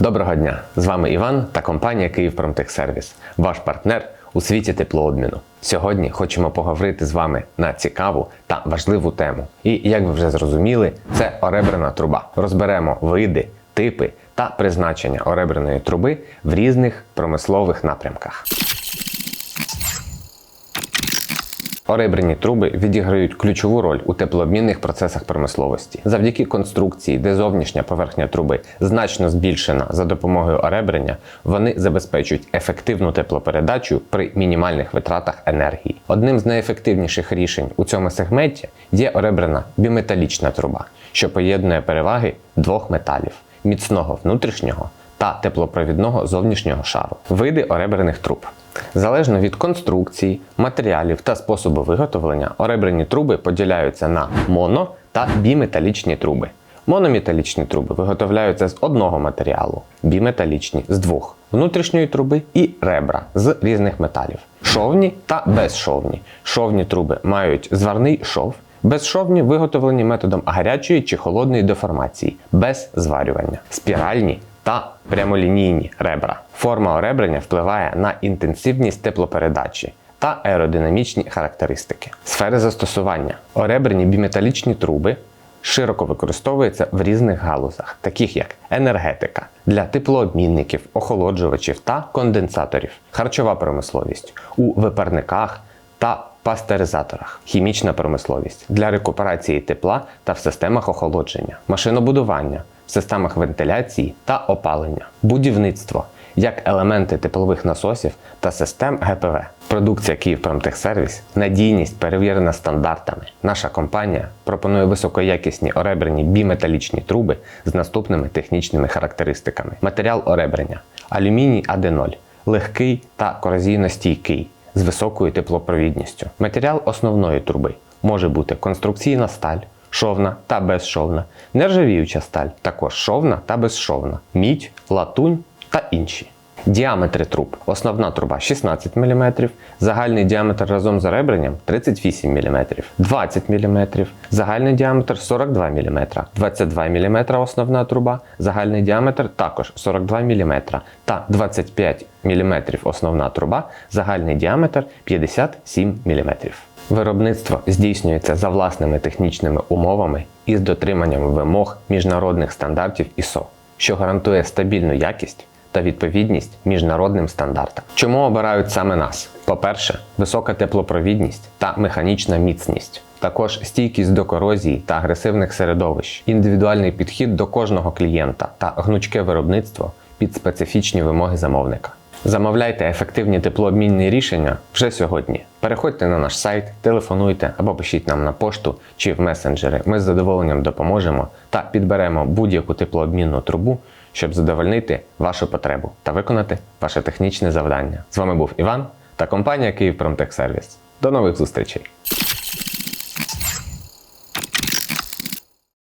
Доброго дня! З вами Іван та компанія «Київпромтехсервіс», ваш партнер у світі теплообміну. Сьогодні хочемо поговорити з вами на цікаву та важливу тему. І як ви вже зрозуміли, це оребрена труба. Розберемо види, типи та призначення оребреної труби в різних промислових напрямках. Оребрені труби відіграють ключову роль у теплообмінних процесах промисловості. Завдяки конструкції, де зовнішня поверхня труби значно збільшена за допомогою оребрення, вони забезпечують ефективну теплопередачу при мінімальних витратах енергії. Одним з найефективніших рішень у цьому сегменті є оребрена біметалічна труба, що поєднує переваги двох металів міцного внутрішнього та теплопровідного зовнішнього шару. Види оребрених труб. Залежно від конструкції, матеріалів та способу виготовлення, оребрені труби поділяються на моно та біметалічні труби. Монометалічні труби виготовляються з одного матеріалу, біметалічні з двох внутрішньої труби і ребра з різних металів. Шовні та безшовні. Шовні труби мають зварний шов, безшовні виготовлені методом гарячої чи холодної деформації, без зварювання. Спіральні та прямолінійні ребра. Форма оребрення впливає на інтенсивність теплопередачі та аеродинамічні характеристики. Сфери застосування. Оребрені біметалічні труби широко використовуються в різних галузах, таких як енергетика для теплообмінників, охолоджувачів та конденсаторів, харчова промисловість у випарниках та пастеризаторах, хімічна промисловість для рекуперації тепла та в системах охолодження, машинобудування в системах вентиляції та опалення, будівництво як елементи теплових насосів та систем ГПВ. Продукція «Київпромтехсервіс» надійність перевірена стандартами. Наша компанія пропонує високоякісні оребрені біметалічні труби з наступними технічними характеристиками: матеріал оребрення, алюміній АД0, легкий та корозійностійкий з високою теплопровідністю. Матеріал основної труби може бути конструкційна сталь, шовна та безшовна, нержавіюча сталь, також шовна та безшовна, мідь, латунь та інші. Діаметри труб. Основна труба 16 мм, загальний діаметр разом з оребренням 38 мм, 20 мм, загальний діаметр 42 мм, 22 мм основна труба, загальний діаметр також 42 мм та 25 мм основна труба, загальний діаметр 57 мм. Виробництво здійснюється за власними технічними умовами і з дотриманням вимог міжнародних стандартів ISO, що гарантує стабільну якість та відповідність міжнародним стандартам. Чому обирають саме нас? По-перше, висока теплопровідність та механічна міцність. Також стійкість до корозії та агресивних середовищ, індивідуальний підхід до кожного клієнта та гнучке виробництво під специфічні вимоги замовника. Замовляйте ефективні теплообмінні рішення вже сьогодні. Переходьте на наш сайт, телефонуйте або пишіть нам на пошту чи в месенджери. Ми з задоволенням допоможемо та підберемо будь-яку теплообмінну трубу, щоб задовольнити вашу потребу та виконати ваше технічне завдання. З вами був Іван та компанія «Київпромтехсервіс». До нових зустрічей!